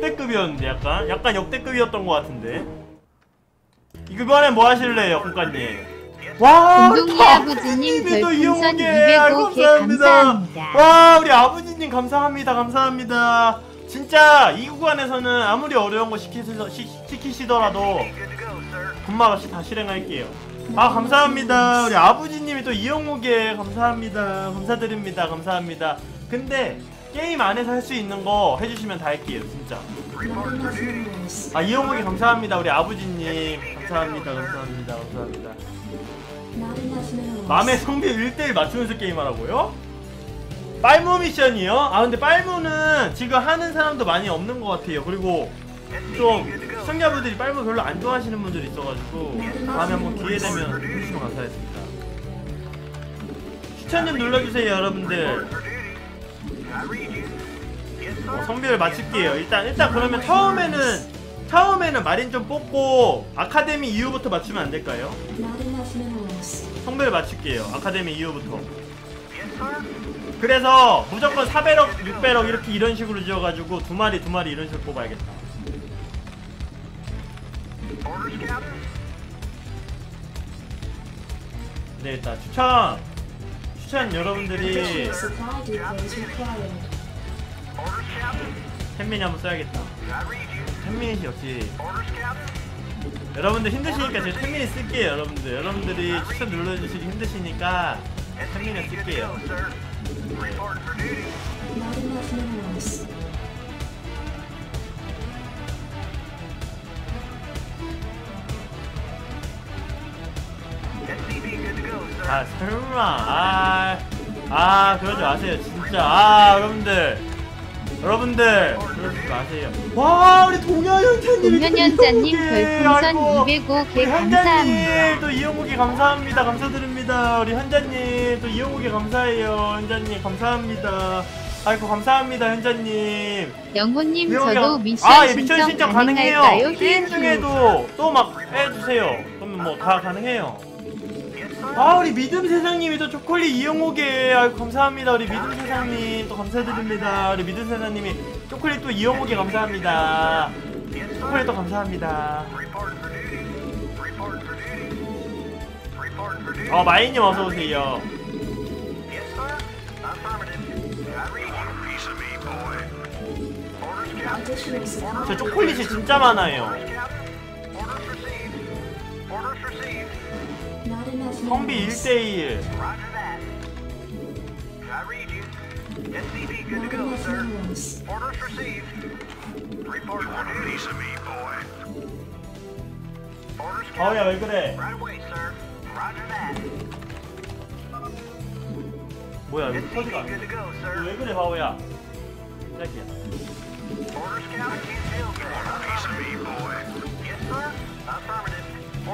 역대급이었는데 약간? 약간 역대급이었던 것 같은데? 이번엔 뭐 하실래요 국가님? 와 다- 아버지님 또 별풍선 이용호게. 205개 아이고, 감사합니다. 와 우리 아버지님 감사합니다 감사합니다. 진짜 이 구간에서는 아무리 어려운 거 시키시, 시, 시키시더라도 군말 없이 다 실행할게요. 아 감사합니다. 우리 아버지님이 또 이영욱에 감사합니다. 감사드립니다. 감사합니다. 근데 게임 안에서 할 수 있는 거 해주시면 다 할게요 진짜. 아 이영욱이 감사합니다 우리 아버지님. 감사합니다 감사합니다 감사합니다. 맘의 성비 1대1 맞추면서 게임하라고요? 빨무 미션이요? 아 근데 빨무는 지금 하는 사람도 많이 없는 것 같아요. 그리고 좀 시청자분들이 빨무 별로 안 좋아하시는 분들이 있어가지고 다음에 한번 기회 되면 해주시면 감사하겠습니다. 추천 좀 눌러주세요 여러분들 어, 성비를 맞출게요 일단 일단 그러면 처음에는 처음에는 마린 좀 뽑고 아카데미 이후부터 맞추면 안 될까요? 성배를 맞출게요. 아카데미 이후부터. 그래서 무조건 4배럭, 6배럭 이렇게 이런 식으로 지어가지고 두 마리 두 마리 이런 식으로 뽑아야겠다. 네 일단 추천 추천 여러분들이 햄민이 한번 써야겠다. 햄민이 역시. 여러분들 힘드시니까 제가 템미니 쓸게요 여러분들. 여러분들이 추천 눌러주시기 힘드시니까 템미니 쓸게요 아 설마. 아, 아 그러지 마세요 진짜. 아 여러분들. 여러분들. 그러지 마세요. 와 우리 동현 현자님 동현현자님 별풍선 205개 감사합니다. 또 이용욱이 감사합니다. 감사드립니다. 우리 현자님 또 이용욱이 감사해요. 현자님 감사합니다. 아이고 감사합니다 현자님. 영호님 저도 감- 미션 아, 예, 미션 신청 가능해요? 가능할까요? 게임. 중에도 또 막 해주세요. 그러면 뭐 다 가능해요 아 우리 믿음 세상님이 또 초콜릿 이용오게 아유 감사합니다. 우리 믿음 세상님 또 감사드립니다. 우리 믿음 세상님이 초콜릿 또 이용오게 감사합니다. 초콜릿 또 감사합니다. 어 마이님 어서 오세요. 저 초콜릿이 진짜 많아요 성비 1대1 어야 왜 그래? 뭐야 왜 터지가 왜 그래 바오야? 시작이야.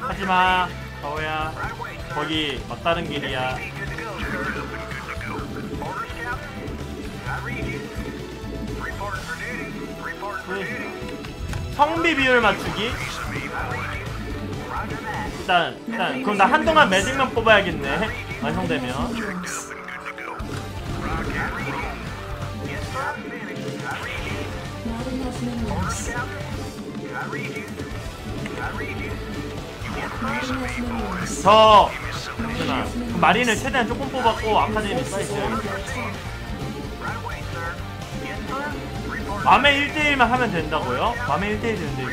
하지마 바오야 거기 막다른 길이야. 성비 비율 맞추기? 일단 일단 그럼 나 한동안 매직만 뽑아야겠네. 완성되면 저 괜찮아 그럼 마린을 최대한 조금 뽑았고 아카데미 사이즈. 맘의 1대1만 하면 된다고요? 맘의 1대1이 근데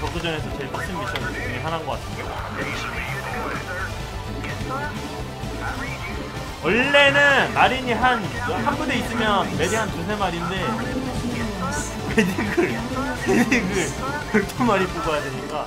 저그전에서 제일 빡센 미션 중에 하나인 것 같은데? 원래는 마린이 한, 한 부대 있으면 메디 한 두세 마리인데 메딕을 메딕을 12마리 뽑아야 되니까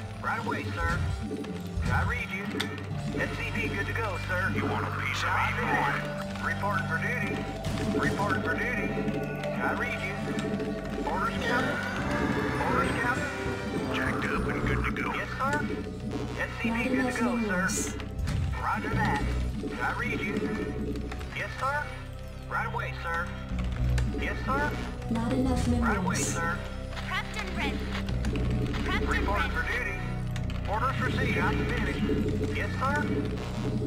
Right away, sir. I read you. SCV, good to go, sir. You want a piece of me, boy? Reporting for duty. Reporting for duty. I read you. Orders, Captain. Orders, Captain? Jacked up and good to go. Yes, sir. SCV good to go, sir. Roger that. I read you. Yes, sir. Right away, sir. Yes, sir. Not enough Right away, sir. Prepped and ready. Prepped and Reporting ready. for duty. Orders received. Finish. Yes, sir.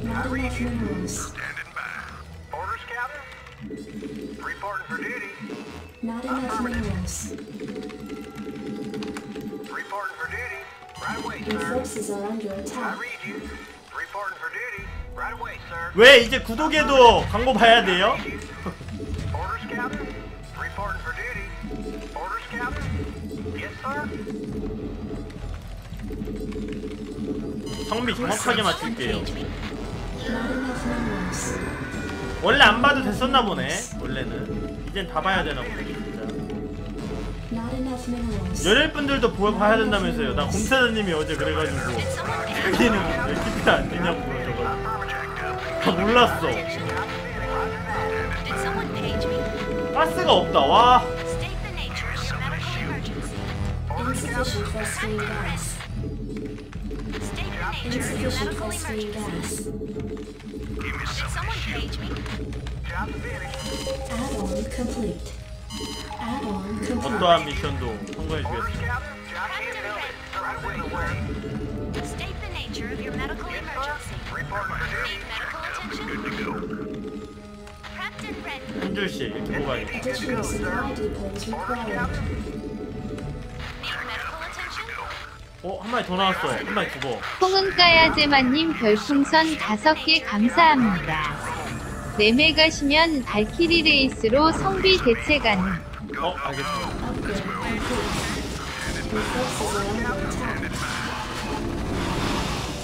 Not enough minerals. Standing by. Orders, Captain. Reporting for duty. Not enough minerals. Reporting for duty. Right away, Your sir. forces are under I attack. read you. Reporting for duty. Right away, sir. 왜 이제 구독에도 광고 봐야 돼요? Orders, Captain. Reporting for duty. Orders, Captain. Yes, sir. 성비 정확하게 맞출게요. 원래 안 봐도 됐었나 보네. 원래는 이젠 다 봐야 되나 보네. 진짜. Not enough minerals. 열혈 분들도 보, 봐야 된다면서요. 나 곰사장님이 어제 그래가지고 자기는 왜 키피 안 되냐고 그러셔가지고 다 몰랐어. Page me? 가스가 없다. 와. medical phosphine emergency. gas. Did someone page me? Job finished. Add-on complete. Add-on complete. 어떠한 미션도 성공해 Orders, 주겠습니다. Captain. Job capability. Right away, away. State the nature of your medical Yes, emergency. sir. Reporting for duty. Need medical attention? Prepped and ready. 한 줄씩 이렇게 뽑아야겠다. 어, 한 마리 더 나왔어. 한 마리 죽어. 홍은가야제마님 별풍선 5개 감사합니다. 매매 가시면 발키리 레이스로 성비 대체 가능. 어, 알겠습니다.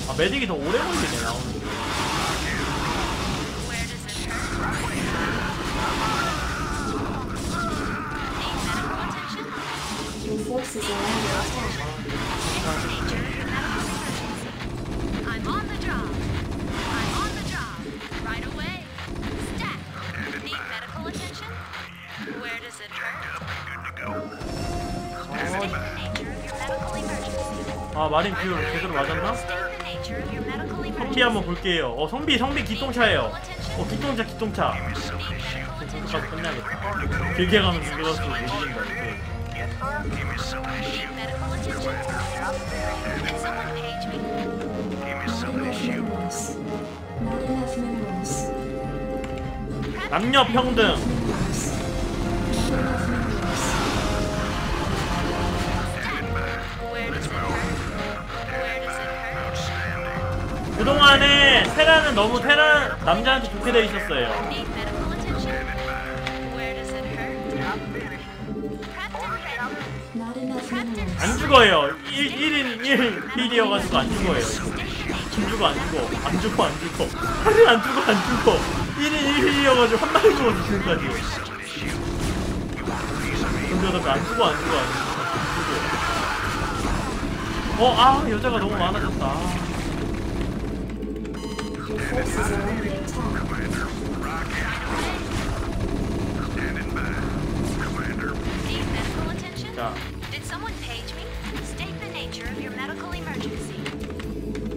아, 메딕이 더 오래 걸리네, 나오는 게. 아, 마린 뷰 제대로 맞았나? Emergency. 한번 볼게요. 어, 성비, 성비 기똥차예요. 어, 기똥차, 기똥차. 끝내야겠다. 길게 가면 갈수록 못 이긴다, 이게. Yes, sir. Need medical attention. Did someone page me? Enough minerals. Prep 남녀 평등. Minerals. Not enough minerals. It hurt? 그동안에 테라는 너무 테라 남자한테 좋게 돼 있었어요. 안 죽어요. 1, 1인 1 힐이어가지고 안 죽어요. 안 죽어, 안 죽어. 안 죽어, 안 죽어. 사실 안 죽어, 안 죽어. 1인 1 힐이어가지고 한 마리 죽었어, 지금까지. 근데 어차피 안 죽어, 안 죽어, 안 죽어. 안 죽어. 어, 아, 여자가 너무 많아졌다. Your forces are under attack. Need medical attention? 자, Did someone page me? State the nature of your medical emergency.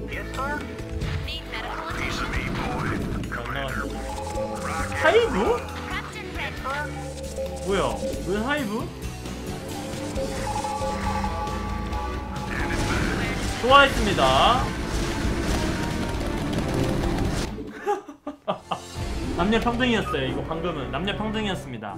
Yes, sir. Need medical attention? 안 나왔어. 하이브? And ready. 뭐야? 왜 하이브? 좋아했습니다. 남녀 평등이었어요. 이거 방금은 남녀 평등이었습니다.